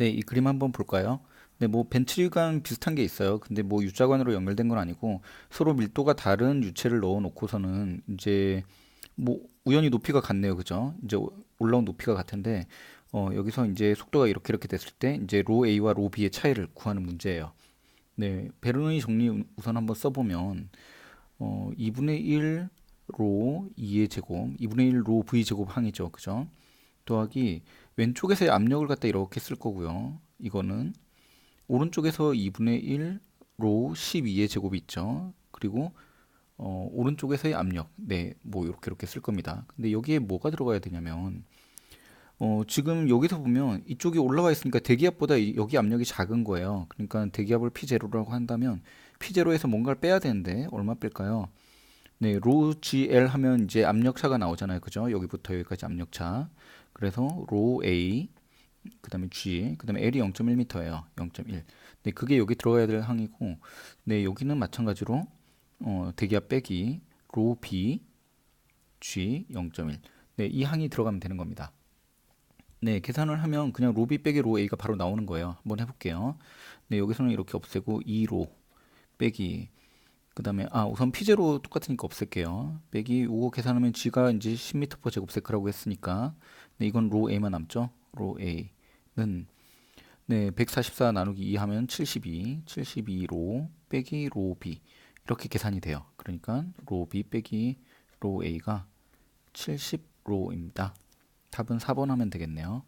네, 이 그림 한번 볼까요? 네, 뭐 벤트리관 비슷한 게 있어요. 근데 뭐 U자관으로 연결된 건 아니고 서로 밀도가 다른 유체를 넣어 놓고서는 이제 뭐 우연히 높이가 같네요. 그죠? 이제 올라온 높이가 같은데 어, 여기서 이제 속도가 이렇게 이렇게 됐을 때 이제 로 A와 로 B의 차이를 구하는 문제예요. 네, 베르노이 정리 우선 한번 써보면 어, 2분의 1 로 2의 제곱, 2분의 1 로 V 제곱 항이죠. 그죠? 더하기 왼쪽에서의 압력을 갖다 이렇게 쓸 거고요. 이거는 오른쪽에서 2분의 1 로 12의 제곱이 있죠. 그리고 어, 오른쪽에서의 압력, 네, 뭐 이렇게 이렇게 쓸 겁니다. 근데 여기에 뭐가 들어가야 되냐면 어, 지금 여기서 보면 이쪽이 올라와 있으니까 대기압보다 이- 여기 압력이 작은 거예요. 그러니까 대기압을 P0라고 한다면 P0에서 뭔가를 빼야 되는데 얼마 뺄까요? 네, 로 GL 하면 이제 압력차가 나오잖아요. 그죠? 여기부터 여기까지 압력차. 그래서 로 A, 그다음에 G, 그다음에 L이 0.1m예요. 0.1. 네, 그게 여기 들어가야 될 항이고, 네, 여기는 마찬가지로 어, 대기압 빼기 로 B, G 0.1. 네, 이 항이 들어가면 되는 겁니다. 네, 계산을 하면 그냥 로 B 빼기 로 A가 바로 나오는 거예요. 한번 해 볼게요. 네, 여기서는 이렇게 없애고 2로 빼기 그 다음에 아 우선 피제로 똑같으니까 없앨게요. 빼기 요거 계산하면 G가 이제 10m/s 제곱세크라고 했으니까 네, 이건 로 A만 남죠. 로 A는 네, 144 나누기 2 하면 72, 72로 빼기 로 B 이렇게 계산이 돼요. 그러니까 로 B 빼기 로 A가 70로입니다. 답은 4번 하면 되겠네요.